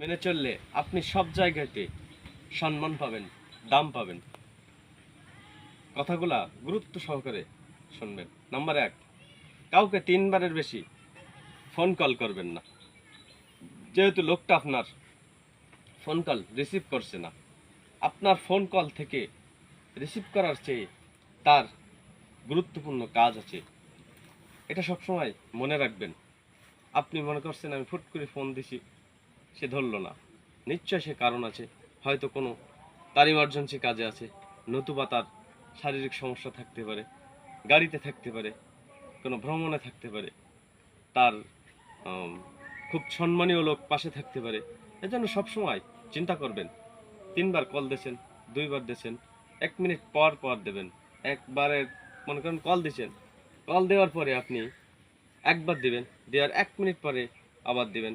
মেনে চললে আপনি সব জায়গাতে সম্মান পাবেন, দাম পাবেন। কথাগুলা গুরুত্ব সহকারে শুনবেন। নাম্বার এক, কাউকে তিনবারের বেশি ফোন কল করবেন না। যেহেতু লোকটা আপনার ফোন কল রিসিভ করছে না, আপনার ফোন কল থেকে রিসিভ করার চেয়ে তার গুরুত্বপূর্ণ কাজ আছে। এটা সবসময় মনে রাখবেন। আপনি মনে করছেন, আমি ফুট করে ফোন দিছি। সে ধরলো না। নিশ্চয় সে কারণ আছে। হয়তো কোনো তার ইমার্জেন্সি কাজে আছে। নতুবা তার শারীরিক সমস্যা থাকতে পারে, গাড়িতে থাকতে পারে, কোনো ভ্রমণে থাকতে পারে, তার খুব সম্মানীয় লোক পাশে থাকতে পারে। এজন্য সবসময় চিন্তা করবেন। তিনবার কল দিয়েছেন, দুইবার দিয়েছেন, এক মিনিট পর পর দেবেন। একবারে মনে করেন কল দিয়েছেন। কল দেওয়ার পরে আপনি একবার দিবেন, দেওয়ার এক মিনিট পরে আবার দিবেন।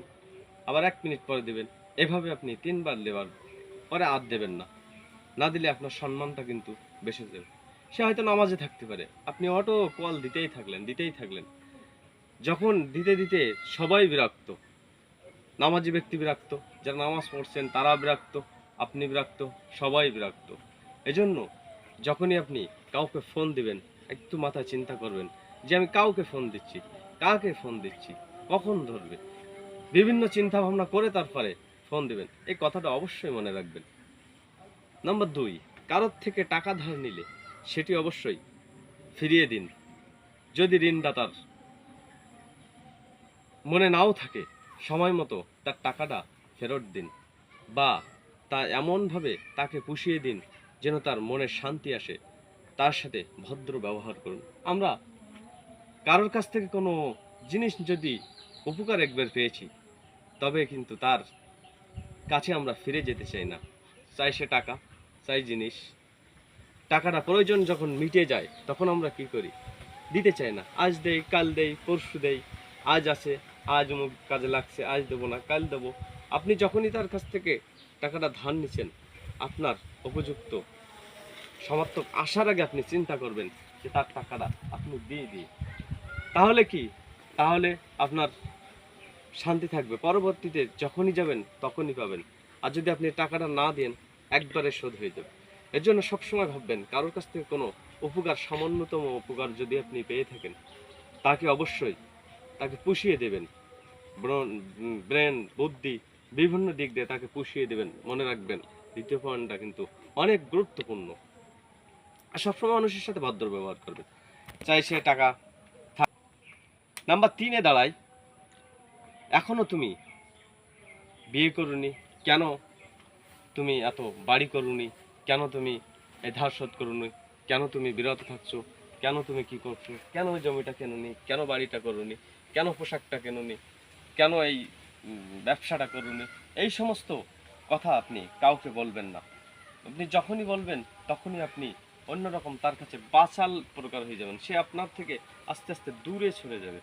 আবার এক মিনিট পরে দেবেন। এভাবে আপনি তিনবার দেওয়ার পরে আর দেবেন না। না দিলে আপনার সম্মানটা কিন্তু বেশি যাবে। সে হয়তো নামাজে থাকতে পারে। আপনি অটো কল দিতেই থাকলেন দিতেই থাকলেন। যখন দিতে দিতে সবাই বিরক্ত, নামাজি ব্যক্তি বিরক্ত, যারা নামাজ পড়ছেন তারা বিরক্ত, আপনি বিরক্ত, সবাই বিরক্ত। এজন্য যখনই আপনি কাউকে ফোন দিবেন, একটু মাথা চিন্তা করবেন যে আমি কাউকে ফোন দিচ্ছি, কাকে ফোন দিচ্ছি, কখন ধরবে? বিভিন্ন চিন্তা ভাবনা করে তারপরে ফোন দিবেন। এই কথাটা অবশ্যই মনে রাখবেন। নাম্বার দুই, কারোর থেকে টাকা ধার নিলে সেটি অবশ্যই ফিরিয়ে দিন। যদি ঋণদাতার মনে নাও থাকে, সময় মতো তার টাকাটা ফেরত দিন বা তা এমনভাবে তাকে পুষিয়ে দিন যেন তার মনে শান্তি আসে। তার সাথে ভদ্র ব্যবহার করুন। আমরা কারোর কাছ থেকে কোনো জিনিস যদি উপকার একবার পেয়েছি তবে কিন্তু তার কাছে আমরা ফিরে যেতে চাই না। চাই সে টাকা, চাই জিনিস। টাকাটা প্রয়োজন যখন মিটে যায়, তখন আমরা কি করি? দিতে চাই না। আজ দেই, কাল দেই, পরশু দেই। আজ আছে, আজ অমুক কাজে লাগছে, আজ দেবো না, কাল দেবো। আপনি যখনই তার কাছ থেকে টাকাটা ধার নিচ্ছেন আপনার উপযুক্ত সমার্থক আসার আগে আপনি চিন্তা করবেন যে তার টাকাটা আপনি দিয়ে দিই তাহলে কি? তাহলে আপনার শান্তি থাকবে। পরবর্তীতে যখনই যাবেন, তখনই পাবেন। আর যদি আপনি টাকাটা না দেন, একবারে শোধ হয়ে যাবে। এর জন্য সবসময় ভাববেন, কারোর কাছ থেকে কোনো উপকার, সামান্যতম উপকার যদি আপনি পেয়ে থাকেন, তাকে অবশ্যই তাকে পুষিয়ে দেবেন। ব্রেন, বুদ্ধি, বিভিন্ন দিক দিয়ে তাকে পুষিয়ে দেবেন, মনে রাখবেন। দ্বিতীয় পয়েন্টটা কিন্তু অনেক গুরুত্বপূর্ণ। আর সবসময় মানুষের সাথে ভদ্র ব্যবহার করবেন। চাই সে টাকা নাম্বার তিনে দাঁড়ায় এখনও তুমি? বিয়ে করুনি। কেন? তুমি এত বাড়ি করুনি। কেন তুমি এই ধার শোধ করুনি? কেন তুমি বিরত থাকছো? কেন তুমি কি করছ? কেন ওই জমিটা কেননি? কেন বাড়িটা করুনি? কেন পোশাকটা কেননি? কেন এই ব্যবসাটা করুনি? এই সমস্ত কথা আপনি কাউকে বলবেন না। আপনি যখনই বলবেন, তখনই আপনি অন্যরকম তার কাছে বাচাল প্রকার হয়ে যাবেন। সে আপনার থেকে আস্তে আস্তে দূরে সরে যাবে।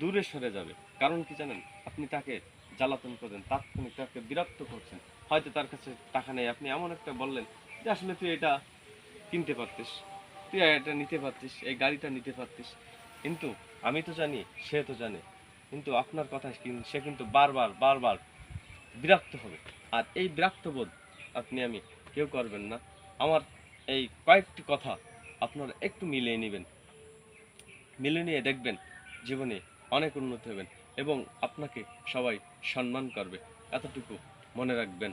দূরে সরে যাবে। কারণ কি জানেন? আপনি তাকে জ্বালাতন করবেন তাৎক্ষণিক তাকে বিরক্ত করছেন। হয়তো তার কাছে টাকা নেই। আপনি এমন একটা বললেন যে, আসলে তুই এটা কিনতে পারতিস। তুই এটা নিতে পারতিস, এই গাড়িটা নিতে পারতিস। কিন্তু আমি তো জানি, সে তো জানে। কিন্তু আপনার কথা সে কিন্তু বারবার বারবার বিরক্ত হবে। আর এই বিরক্ত বোধ আপনি আমি কেউ করবেন না। আমার এই কয়েকটি কথা আপনারা একটু মিলিয়ে নেবেন। মিলিয়ে নিয়ে দেখবেন জীবনে অনেক উন্নতি হবেন এবং আপনাকে সবাই সম্মান করবে। এতটুকু মনে রাখবেন।